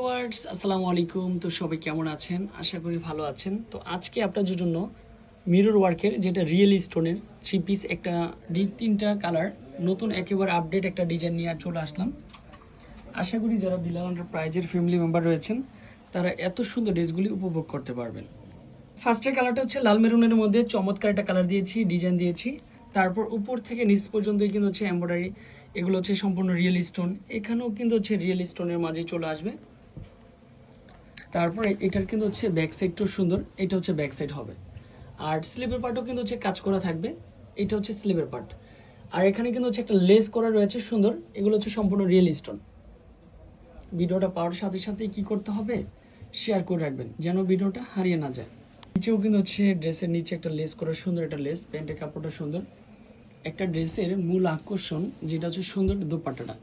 Viewers, আসসালামু আলাইকুম। তো সবাই কেমন আছেন? আশা করি ভালো আছেন। তো আজকে আপনাদের জন্য মিরর ওয়ার্কের যেটা রিয়েল স্টোনের থ্রি পিস একটা তিনটা কালার নতুন একেবারে আপডেট একটা ডিজাইন নিয়ে চলে আসলাম। আশা করি যারা বিলাল প্রাইজের ফ্যামিলি মেম্বার রয়েছেন, তারা এত সুন্দর ড্রেসগুলি উপভোগ করতে পারবেন। ফার্স্টের কালারটা হচ্ছে লাল মেরুনের মধ্যে চমৎকার একটা কালার দিয়েছি ডিজাইন দিয়েছি। তারপর উপর থেকে নিচ পর্যন্ত কিন্তু হচ্ছে এমব্রয়ডারি এগুলো হচ্ছে সম্পূর্ণ রিয়েল স্টোন এখানেও কিন্তু হচ্ছে রিয়েল স্টোনের মাঝে চলে আসবে। তারপরে এটার কিন্তু হচ্ছে ব্যাক সাইডটাও সুন্দর, এটা হচ্ছে ব্যাক সাইড হবে। আর স্লিভের পার্টও কিন্তু হচ্ছে কাজ করা থাকবে, এটা হচ্ছে স্লিভের পার্ট আর এখানে কিন্তু হচ্ছে একটা লেস করা রয়েছে সুন্দর, এগুলো হচ্ছে সম্পূর্ণ রিয়েল স্টোন ভিডিওটা পাওয়ার সাথে সাথে কি করতে হবে? শেয়ার করে রাখবেন, যেন ভিডিওটা হারিয়ে না যায়। নিচেও কিন্তু হচ্ছে ড্রেসের নিচে একটা লেস করা সুন্দর একটা লেস প্যান্টের কাপড়টা সুন্দর। একটা ড্রেসের মূল আকর্ষণ, যেটা হচ্ছে সুন্দর দোপাট্টাটা।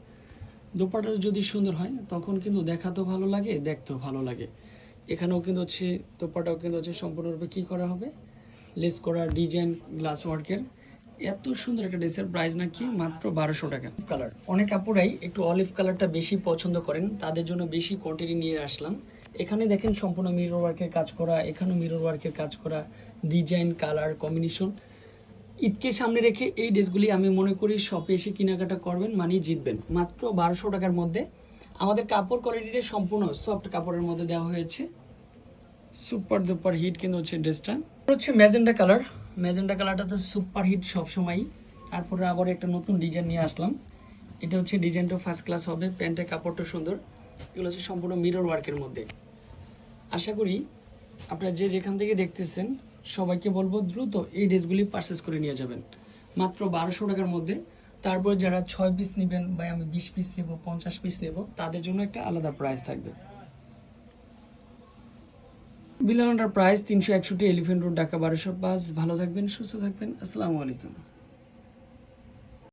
দোপাট্টাটা যদি সুন্দর হয় তখন কিন্তু দেখাতেও ভালো লাগে দেখতেও ভালো লাগে। এখানেও কিন্তু হচ্ছে দোপাটাও কিন্তু হচ্ছে সম্পূর্ণরূপে কী করা হবে? লেস করা ডিজাইন গ্লাস ওয়ার্কের। এত সুন্দর একটা ড্রেসের প্রাইস নাকি মাত্র বারোশো টাকা। কালার। অনেক আপুরাই একটু অলিভ কালারটা বেশি পছন্দ করেন তাদের জন্য বেশি কোয়ান্টিটি নিয়ে আসলাম। এখানে দেখেন সম্পূর্ণ মিরর ওয়ার্কের কাজ করা এখানেও মিরর ওয়ার্কের কাজ করা ডিজাইন কালার কম্বিনেশন ঈদকে সামনে রেখে এই ড্রেসগুলি আমি মনে করি শপে এসে কেনাকাটা করবেন, মানেই জিতবেন। মাত্র বারোশো টাকার মধ্যে আমাদের কাপড় কোয়ালিটিটা সম্পূর্ণ সফট কাপড়ের মধ্যে দেওয়া হয়েছে। সুপার দুপার হিট কিন্তু হচ্ছে ড্রেসটা। হচ্ছে ম্যাজেন্ডা কালার। ম্যাজেন্ডা কালারটা তো সুপার হিট সবসময়ই। তারপরে আবার একটা নতুন ডিজাইন নিয়ে আসলাম। এটা হচ্ছে ডিজাইনটা ফার্স্ট ক্লাস হবে, প্যান্টের কাপড়টা সুন্দর। এগুলো হচ্ছে সম্পূর্ণ মিরর ওয়ার্কের মধ্যে। আশা করি আপনারা যে যেখান থেকে দেখতেছেন সবাইকে বলব দ্রুত এই ড্রেসগুলি পারচেস করে নিয়ে যাবেন। মাত্র বারোশো টাকার মধ্যে। তারপর যারা ছয় পিস নেবেন বা আমি বিশ পিস নেব, পঞ্চাশ পিস নেব, তাদের জন্য একটা আলাদা প্রাইস থাকবে। বিলানটার প্রাইস তিনশো একষট্টি এলিফেন্ট রোড ঢাকা বারোশো পাঁচ। ভালো থাকবেন, সুস্থ থাকবেন। আসসালামু আলাইকুম।